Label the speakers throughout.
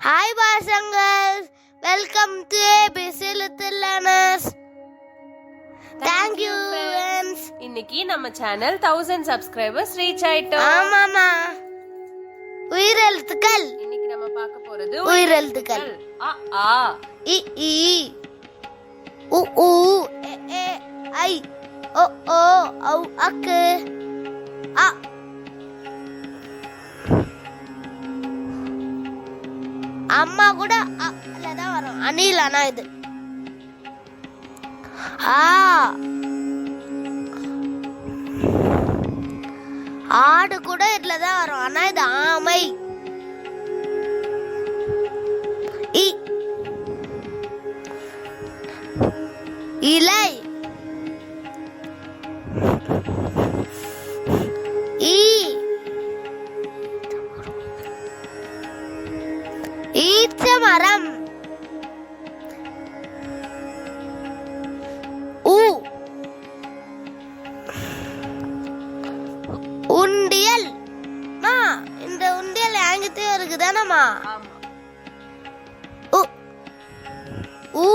Speaker 1: Hi பாசங்கள் welcome to ABC little learners thank you friends
Speaker 2: இன்னைக்கு நம்ம சேனல் தௌசண்ட் சப்ஸ்கிரைபர்ஸ் ரீச் ஆயிட்டோம்.
Speaker 1: ஆமாமா உயிரெழுத்துக்கள்.
Speaker 2: இன்னைக்கு நம்ம பார்க்க போறது
Speaker 1: உயிரெழுத்துக்கள்.
Speaker 2: அ ஆ
Speaker 1: இ இ உ உ எ ஏ ஐ. ஓ ஓ ஔ அக்கு. அ அம்மா கூட தான் வரும். அணில் ஆனா இது. ஆ. ஆடு கூட இதுல தான் வரும். ஆனா இது ஆமை. இ. இலை. ஈச்ச மரம் உ. உண்டியல். மா இந்த உண்டியல் என்கிட்டயும் இருக்குதானம்மா? உ. ஊ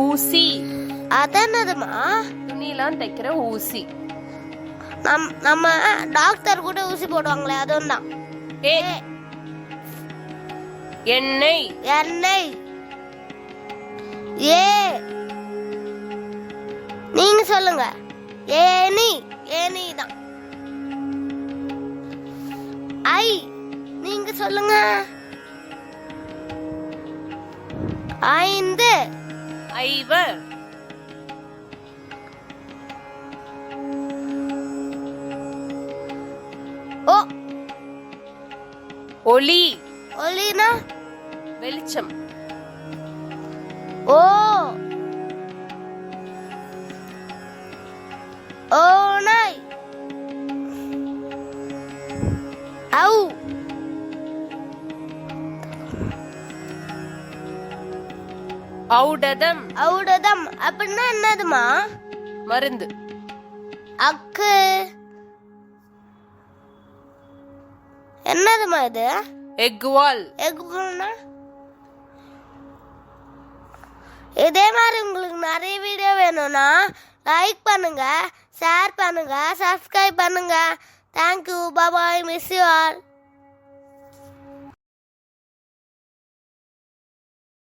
Speaker 2: ஊசி.
Speaker 1: அதென்னதுமா?
Speaker 2: துணியெல்லாம் தைக்கிற ஊசி.
Speaker 1: நம் நம்ம டாக்டர் கூட ஊசி போடுவாங்களே அதுவும் தான்.
Speaker 2: எண்ணெய்.
Speaker 1: எண்ணெய். ஏ. நீங்க சொல்லுங்க. ஏனி ஏனி தான் ஐ. நீங்க சொல்லுங்க. ஐந்து.
Speaker 2: ஐவர் ஒளி.
Speaker 1: ஒலினா
Speaker 2: வெளிச்சம்.
Speaker 1: ஓ. ஓநாய். ஔ
Speaker 2: ஔடதம்
Speaker 1: ஔடதம் அப்படின்னா என்னதுமா?
Speaker 2: மருந்து.
Speaker 1: அக்கு. என்னதுமா இது?
Speaker 2: எக்வால்
Speaker 1: எகுனா இதே மாதிரி உங்களுக்கு நிறைய வீடியோ வேணும்னா லைக் பண்ணுங்க ஷேர் பண்ணுங்க சப்ஸ்கிரைப் பண்ணுங்க. Thank you bye bye miss you all